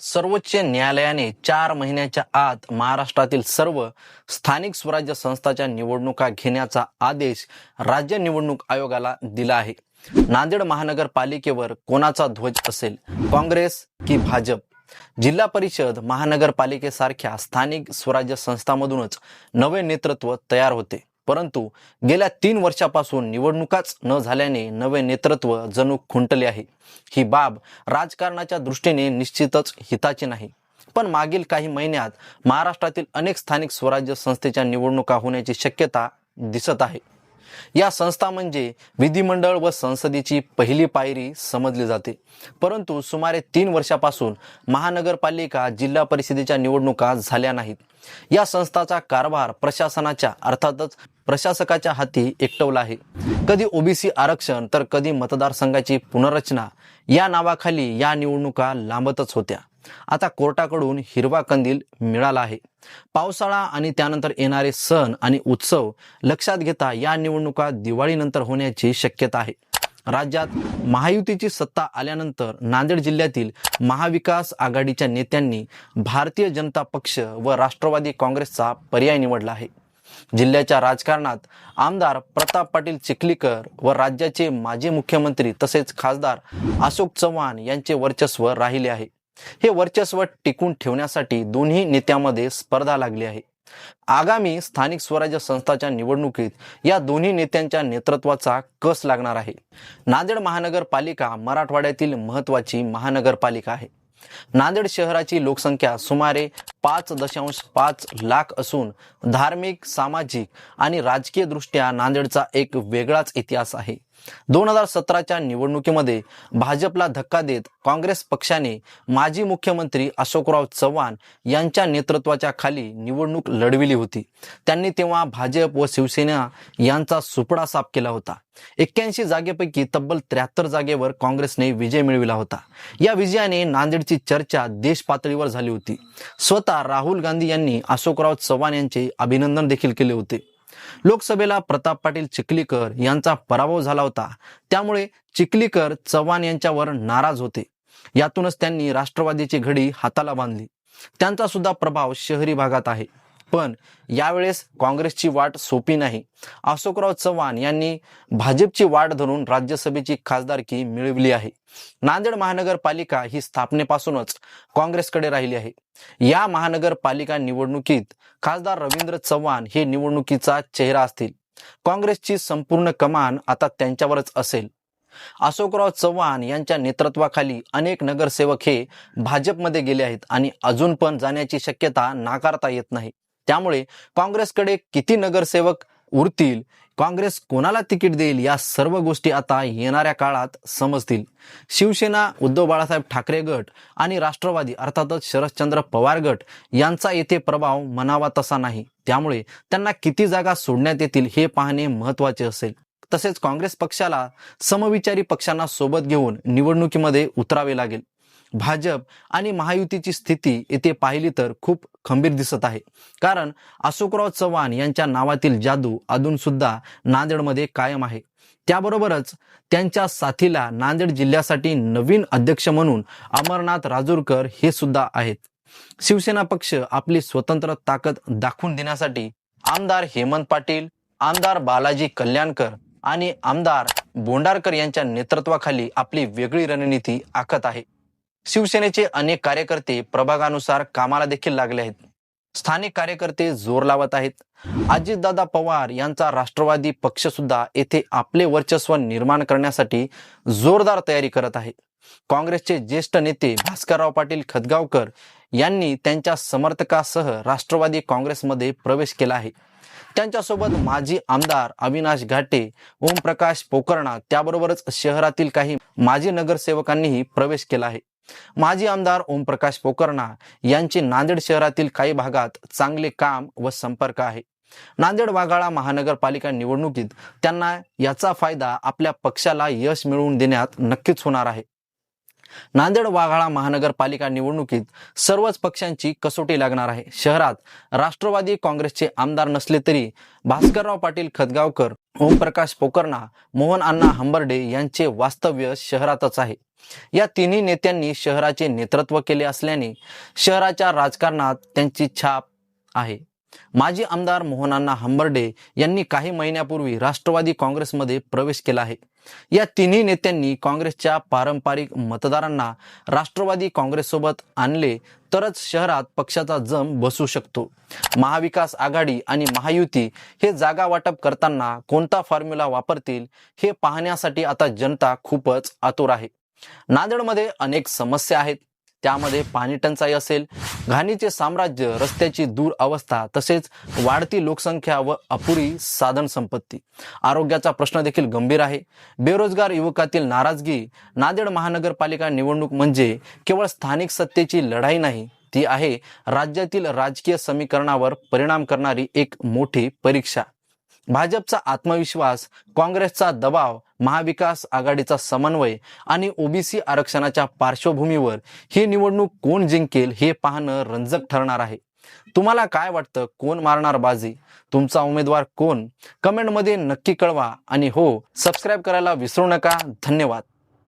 सर्वोच्च न्यायालयाने चार महिन्याच्या आत महाराष्ट्रातील सर्व स्थानिक स्वराज्य संस्थाच्या निवडणुका घेण्याचा आदेश राज्य निवडणूक आयोगाला दिला आहे. नांदेड महानगरपालिकेवर कोणाचा ध्वज असेल? काँग्रेस की भाजप? जिल्हा परिषद महानगरपालिकेसारख्या स्थानिक स्वराज्य संस्थांमधूनच नवे नेतृत्व तयार होते. परंतु गेल्या तीन वर्षापासून निवडणुकाच न झाल्याने नवे नेतृत्व जणू खुंटले आहे. ही बाब राजकारणाच्या दृष्टीने निश्चितच हिताची नाही. पण मागील काही महिन्यात महाराष्ट्रातील अनेक स्थानिक स्वराज्य संस्थेच्या निवडणुका होण्याची शक्यता दिसत आहे. या संस्था म्हणजे विधिमंडळ व संसदेची पहिली पायरी समजली जाते. परंतु सुमारे तीन वर्षापासून महानगरपालिका जिल्हा परिषदेच्या निवडणुका झाल्या नाहीत. या संस्थाचा कारभार प्रशासनाच्या अर्थातच प्रशासकाच्या हाती एकटवला आहे. कधी ओबीसी आरक्षण तर कधी मतदारसंघाची पुनर्रचना. या नावाखाली या निवडणुका लांबतच होत्या. आता कोर्टाकडून हिरवा कंदील मिळाला आहे. पावसाळा आणि त्यानंतर येणारे सण आणि उत्सव लक्षात घेता या निवडणुका दिवाळीनंतर होण्याची शक्यता आहे. राज्यात महायुतीची सत्ता आल्यानंतर नांदेड जिल्ह्यातील महाविकास आघाडीच्या नेत्यांनी भारतीय जनता पक्ष व राष्ट्रवादी काँग्रेसचा पर्याय निवडला आहे. जिल्ह्याच्या राजकारणात आमदार प्रताप पाटील चिखलीकर व राज्याचे माजी मुख्यमंत्री तसेच खासदार अशोक चव्हाण यांचे वर्चस्व राहिले आहे. हे वर्चस्व टिकून ठेवण्यासाठी दोन्ही नेत्यांमध्ये स्पर्धा लागली आहे. आगामी स्थानिक स्वराज्य संस्थाच्या निवडणुकीत या दोन्ही नेत्यांच्या नेतृत्वाचा कस लागणार आहे? नांदेड महानगरपालिका मराठवाड्यातील महत्वाची महानगरपालिका आहे. नांदेड शहराची लोकसंख्या सुमारे पाच दशांश पाच लाख असून धार्मिक सामाजिक आणि राजकीय दृष्ट्या नांदेडचा एक वेगळाच इतिहास आहे. दोन हजार सतराच्या निवडणुकीमध्ये भाजपला धक्का देत काँग्रेस पक्षाने माजी मुख्यमंत्री अशोकराव चव्हाण यांच्या नेतृत्वाच्या खाली निवडणूक लढविली होती. त्यांनी तेव्हा भाजप व शिवसेना यांचा सुपडा साफ केला होता. एक्क्याऐंशी जागेपैकी तब्बल त्र्याहत्तर जागेवर काँग्रेसने विजय मिळविला होता. या विजयाने नांदेडची चर्चा देश पातळीवर झाली होती. स्वतः राहुल गांधी यांनी अशोकराव चव्हाण यांचे अभिनंदन देखील केले होते. लोकसभेला प्रताप पाटील चिखलीकर यांचा पराभव झाला होता. त्यामुळे चिखलीकर चव्हाण यांच्यावर नाराज होते. यातूनच त्यांनी राष्ट्रवादीची घडी हाताला बांधली. त्यांचा सुद्धा प्रभाव शहरी भागात आहे. पण यावेळेस काँग्रेसची वाट सोपी नाही. अशोकराव चव्हाण यांनी भाजपची वाट धरून राज्यसभेची खासदारकी मिळवली आहे. नांदेड महानगरपालिका ही स्थापनेपासूनच काँग्रेसकडे राहिली आहे. या महानगरपालिका निवडणुकीत खासदार रवींद्र चव्हाण हे निवडणुकीचा चेहरा असतील. काँग्रेसची संपूर्ण कमान आता त्यांच्यावरच असेल. अशोकराव चव्हाण यांच्या नेतृत्वाखाली अनेक नगरसेवक हे भाजपमध्ये गेले आहेत आणि अजून पण जाण्याची शक्यता नाकारता येत नाही. त्यामुळे काँग्रेसकडे किती नगरसेवक उरतील काँग्रेस कोणाला तिकीट देईल या सर्व गोष्टी आता येणाऱ्या काळात समजतील. शिवसेना उद्धव बाळासाहेब ठाकरे गट आणि राष्ट्रवादी अर्थातच शरदचंद्र पवार गट यांचा येथे प्रभाव मनावा तसा नाही. त्यामुळे त्यांना किती जागा सोडण्यात येतील हे पाहणे महत्त्वाचे असेल. तसेच काँग्रेस पक्षाला समविचारी पक्षांना सोबत घेऊन निवडणुकीमध्ये उतरावे लागेल. भाजप आणि महायुतीची स्थिती येथे पाहिली तर खूप खंबीर दिसत आहे. कारण अशोकराव चव्हाण यांच्या नावातील जादू अजून सुद्धा नांदेडमध्ये कायम आहे. त्याबरोबरच त्यांच्या साथीला नांदेड जिल्ह्यासाठी नवीन अध्यक्ष म्हणून अमरनाथ राजूरकर हे सुद्धा आहेत. शिवसेना पक्ष आपली स्वतंत्र ताकद दाखवून देण्यासाठी आमदार हेमंत पाटील आमदार बालाजी कल्याणकर आणि आमदार बोंडारकर यांच्या नेतृत्वाखाली आपली वेगळी रणनीती आखत आहे. शिवसेनेचे अनेक कार्यकर्ते प्रभागानुसार कामाला देखील लागले आहेत. स्थानिक कार्यकर्ते जोर लावत आहेत. अजितदादा पवार यांचा राष्ट्रवादी पक्ष सुद्धा येथे आपले वर्चस्व निर्माण करण्यासाठी जोरदार तयारी करत आहे. काँग्रेसचे ज्येष्ठ नेते भास्करराव पाटील खदगावकर यांनी त्यांच्या समर्थकासह राष्ट्रवादी काँग्रेसमध्ये प्रवेश केला आहे. त्यांच्यासोबत माजी आमदार अविनाश घाटे ओमप्रकाश पोकर्णा त्याबरोबरच शहरातील काही माजी नगरसेवकांनीही प्रवेश केला आहे. माजी आमदार ओमप्रकाश पोकर्णा यांचे नांदेड शहरातील काही भागात चांगले काम व संपर्क आहे. नांदेड वाघाळा महानगरपालिका निवडणुकीत त्यांना याचा फायदा आपल्या पक्षाला यश मिळवून देण्यात नक्कीच होणार आहे. नांदेड वाघाळा महानगरपालिका निवडणुकीत सर्वच पक्षांची कसोटी लागणार आहे. शहरात राष्ट्रवादी काँग्रेसचे आमदार नसले तरी भास्करराव पाटील खदगावकर ओमप्रकाश पोकर्णा मोहन अण्णा हंबर्डे यांचे वास्तव्य शहरातच आहे. या तिन्ही नेत्यांनी शहराचे नेतृत्व केले असल्याने शहराच्या राजकारणात त्यांची छाप आहे. माजी आमदार मोहनांना हंबर्डे यांनी काही महिन्यापूर्वी राष्ट्रवादी काँग्रेसमध्ये प्रवेश केला आहे. या तिन्ही नेत्यांनी काँग्रेसच्या पारंपरिक मतदारांना राष्ट्रवादी काँग्रेससोबत आणले तरच शहरात पक्षाचा जम बसू शकतो. महाविकास आघाडी आणि महायुती हे जागा वाटप करताना कोणता फॉर्म्युला वापरतील हे पाहण्यासाठी आता जनता खूपच आतुर आहे. नांदेडमध्ये अनेक समस्या आहेत. त्यामध्ये पाणी टंचाई असेल घाणीचे साम्राज्य रस्त्याची दूर अवस्था तसेच वाढती लोकसंख्या व अपुरी साधन संपत्ती. आरोग्याचा प्रश्न देखील गंभीर आहे. बेरोजगार युवकातील नाराजगी नांदेड महानगरपालिका निवडणूक म्हणजे केवळ स्थानिक सत्तेची लढाई नाही ती आहे राज्यातील राजकीय समीकरणावर परिणाम करणारी एक मोठी परीक्षा. भाजपचा आत्मविश्वास काँग्रेसचा दबाव महाविकास आघाडीचा समन्वय आणि ओबीसी आरक्षणाच्या पार्श्वभूमीवर ही निवडणूक कोण जिंकेल हे पाहणं रंजक ठरणार आहे. तुम्हाला काय वाटतं? कोण मारणार बाजी? तुमचा उमेदवार कोण? कमेंटमध्ये नक्की कळवा आणि हो सबस्क्राईब करायला विसरू नका. धन्यवाद.